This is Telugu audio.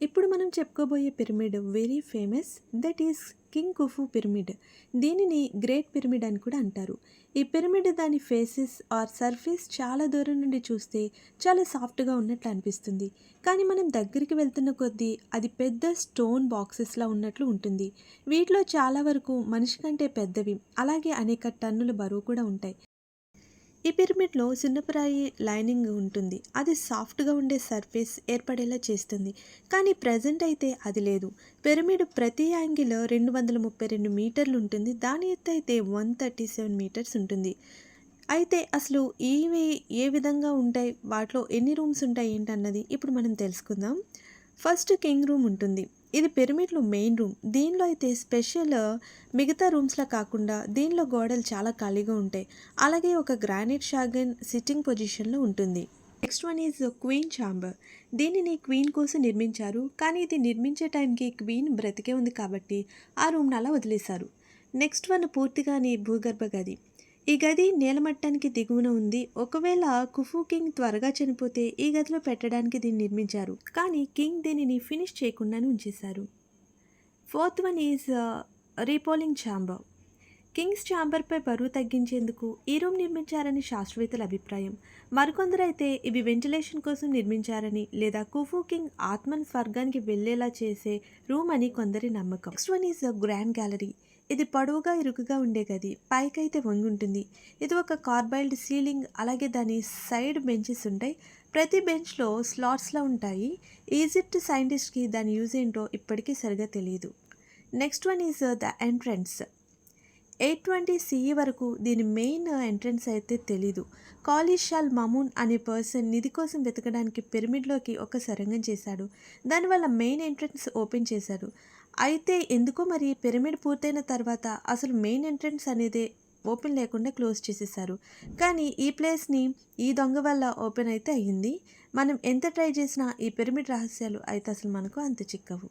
ఇప్పుడు మనం చెప్పుకోబోయే pyramid very famous that is king Khufu pyramid దీనిని గ్రేట్ పిరమిడ్ అని కూడా అంటారు. ఈ పిరమిడ్ దాని ఫేసెస్ ఆర్ సర్ఫేస్ చాలా దూరం నుండి చూస్తే చాలా సాఫ్ట్గా ఉన్నట్లు అనిపిస్తుంది. కానీ మనం దగ్గరికి వెళ్తున్న కొద్దీ అది పెద్ద స్టోన్ బాక్సెస్లా ఉన్నట్లు ఉంటుంది. వీటిలో చాలా వరకు మనిషి కంటే పెద్దవి అలాగే అనేక టన్నుల బరువు కూడా ఉంటాయి. ఈ పిరమిడ్లో సున్నపురాయి లైనింగ్ ఉంటుంది. అది సాఫ్ట్గా ఉండే సర్ఫేస్ ఏర్పడేలా చేస్తుంది. కానీ ప్రజెంట్ అయితే అది లేదు. పిరమిడ్ ప్రతి యాంగిల్ రెండు వందల ముప్పై రెండు మీటర్లు ఉంటుంది. దాని ఎత్తు అయితే వన్ థర్టీ సెవెన్ మీటర్స్ ఉంటుంది. అయితే అసలు ఇవి ఏ విధంగా ఉంటాయి? వాటిలో ఎన్ని రూమ్స్ ఉంటాయి ఏంటన్నది ఇప్పుడు మనం తెలుసుకుందాం. ఫస్ట్ కింగ్ రూమ్ ఉంటుంది. ఇది పిరమిడ్లో మెయిన్ రూమ్. దీనిలో అయితే స్పెషల్ మిగతా రూమ్స్లో కాకుండా దీనిలో గోడలు చాలా ఖాళీగా ఉంటాయి. అలాగే ఒక గ్రానైట్ షాగన్ సిట్టింగ్ పొజిషన్లో ఉంటుంది. Next one is queen chamber. దీనిని క్వీన్ కోసం నిర్మించారు. కానీ ఇది నిర్మించే టైంకి క్వీన్ బ్రతికే ఉంది కాబట్టి ఆ రూమ్ని అలా వదిలేశారు. నెక్స్ట్ వన్ పూర్తిగాని భూగర్భ గది. ఈ గది నేలమట్టానికి దిగువన ఉంది. ఒకవేళ కుఫు కింగ్ త్వరగా చనిపోతే ఈ గదిలో పెట్టడానికి దీన్ని నిర్మించారు. కానీ కింగ్ దీనిని ఫినిష్ చేయకుండానే ఉంచేశారు. Fourth one is uh, relieving chamber king's ఛాంబర్పై బరువు తగ్గించేందుకు ఈ రూమ్ నిర్మించారని శాస్త్రవేత్తల అభిప్రాయం. మరికొందరైతే ఇవి వెంటిలేషన్ కోసం నిర్మించారని లేదా కుఫు కింగ్ ఆత్మను స్వర్గానికి వెళ్ళేలా చేసే రూమ్ అని కొందరి నమ్మకం. Next one is grand gallery ఇది పొడవుగా ఇరుకుగా ఉండే గది. పైకైతే వంగి ఉంటుంది. ఇది ఒక కార్బైల్డ్ సీలింగ్ అలాగే దాని సైడ్ బెంచెస్ ఉంటాయి. ప్రతి బెంచ్లో స్లాట్స్లో ఉంటాయి. ఈజిప్ట్ సైంటిస్ట్కి దాని యూజ్ ఏంటో ఇప్పటికీ సరిగా తెలియదు next one is the entrance eight twenty CE వరకు దీని మెయిన్ ఎంట్రన్స్ అయితే తెలీదు. కాలిషాల్ మమూన్ అనే పర్సన్ నిధి కోసం వెతకడానికి పిరమిడ్లోకి ఒక సొరంగం చేశాడు. దానివల్ల మెయిన్ ఎంట్రన్స్ ఓపెన్ చేశాడు అయితే ఎందుకో మరి పిరమిడ్ పూర్తయిన తర్వాత అసలు మెయిన్ ఎంట్రన్స్ అనేది ఓపెన్ లేకుండా క్లోజ్ చేసేసారు కానీ ఈ ప్లేస్ని ఈ దొంగ వల్ల ఓపెన్ అయితే అయ్యింది మనం ఎంత ట్రై చేసినా ఈ పిరమిడ్ రహస్యాలు అయితే అసలు మనకు అంత చిక్కవు.